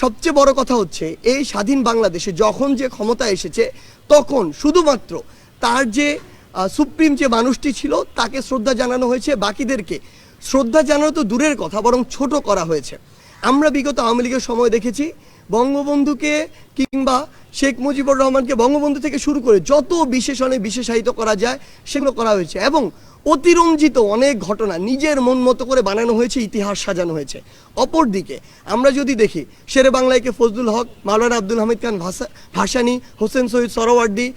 সবচেয়ে বড় কথা হচ্ছে, এই স্বাধীন বাংলাদেশে যখন যে ক্ষমতা এসেছে, তখন শুধুমাত্র তার যে সুপ্রিম যে মানুষটি ছিল, তাকে শ্রদ্ধা জানানো হয়েছে, বাকিদেরকে শ্রদ্ধা জানানো তো দূরের কথা, বরং ছোট করা হয়েছে। আমরা বিগত আওয়ামী লীগের সময় দেখেছি, বঙ্গবন্ধুকে কিংবা শেখ মুজিবুর রহমানকে বঙ্গবন্ধু থেকে শুরু করে যত বিশেষণে বিশেষায়িত করা যায়, সেগুলো করা হয়েছে এবং অতিরঞ্জিত অনেক ঘটনা নিজের মন মতো করে বানানো হয়েছে, ইতিহাস সাজানো হয়েছে। অপরদিকে, আমরা যদি দেখি, শেরে বাংলাইকে ফজলুল হক, মাওলানা আব্দুল হামিদ খান ভাসা- ভাসানী, হোসেন শহীদ সরওয়ার্দী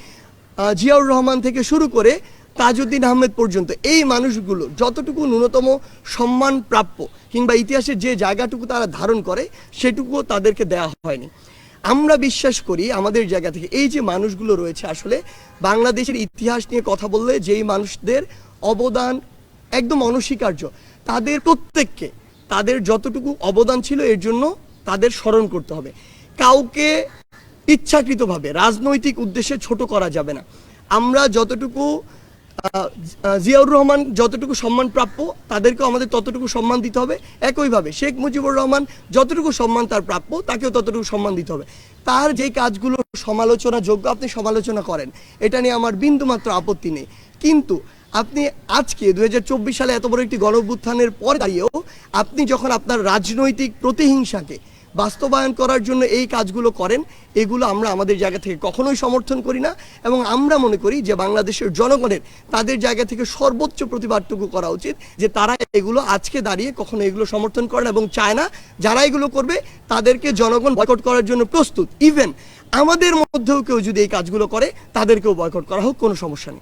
জিয়াউর রহমান থেকে শুরু করে তাজউদ্দিন আহমেদ পর্যন্ত এই মানুষগুলো যতটুকু ন্যূনতম সম্মান প্রাপ্য কিংবা ইতিহাসের যে জায়গাটুকু তারা ধারণ করে, সেটুকুও তাদেরকে দেওয়া হয়নি। আমরা বিশ্বাস করি আমাদের জায়গা থেকে এই যে মানুষগুলো রয়েছে আসলে বাংলাদেশের ইতিহাস নিয়ে কথা বললে যেই মানুষদের অবদান একদম অনস্বীকার্য। তাদের প্রত্যেককে, তাদের যতটুকু অবদান ছিল এর জন্য তাদের স্মরণ করতে হবে। কাউকে ইচ্ছাকৃতভাবে, রাজনৈতিক উদ্দেশ্যে ছোট করা যাবে না। আমরা যতটুকু জিয়াউর রহমান যতটুকু সম্মান প্রাপ্য, তাদেরকেও আমাদের ততটুকু সম্মান দিতে হবে। একইভাবে শেখ মুজিবুর রহমান যতটুকু সম্মান তার প্রাপ্য, তাকেও ততটুকু সম্মান দিতে হবে। তার যেই কাজগুলো সমালোচনা যোগ্য আপনি সমালোচনা করেন, এটা নিয়ে আমার বিন্দুমাত্র আপত্তি নেই। কিন্তু আপনি আজকে দু হাজার চব্বিশ সালে এত বড় একটি গণভ্যুত্থানের পর দাঁড়িয়েও আপনি যখন আপনার রাজনৈতিক প্রতিহিংসাকে বাস্তবায়ন করার জন্য এই কাজগুলো করেন, এগুলো আমরা আমাদের জায়গা থেকে কখনোই সমর্থন করি না এবং আমরা মনে করি যে বাংলাদেশের জনগণের তাদের জায়গা থেকে সর্বোচ্চ প্রতিবাদটুকু করা উচিত যে তারা এগুলো আজকে দাঁড়িয়ে কখনো এগুলো সমর্থন করে না এবং চায় না। যারা এগুলো করবে, তাদেরকে জনগণ বয়কট করার জন্য প্রস্তুত। ইভেন আমাদের মধ্যেও কেউ যদি এই কাজগুলো করে, তাদেরকেও বয়কট করা হোক, কোনো সমস্যা নেই।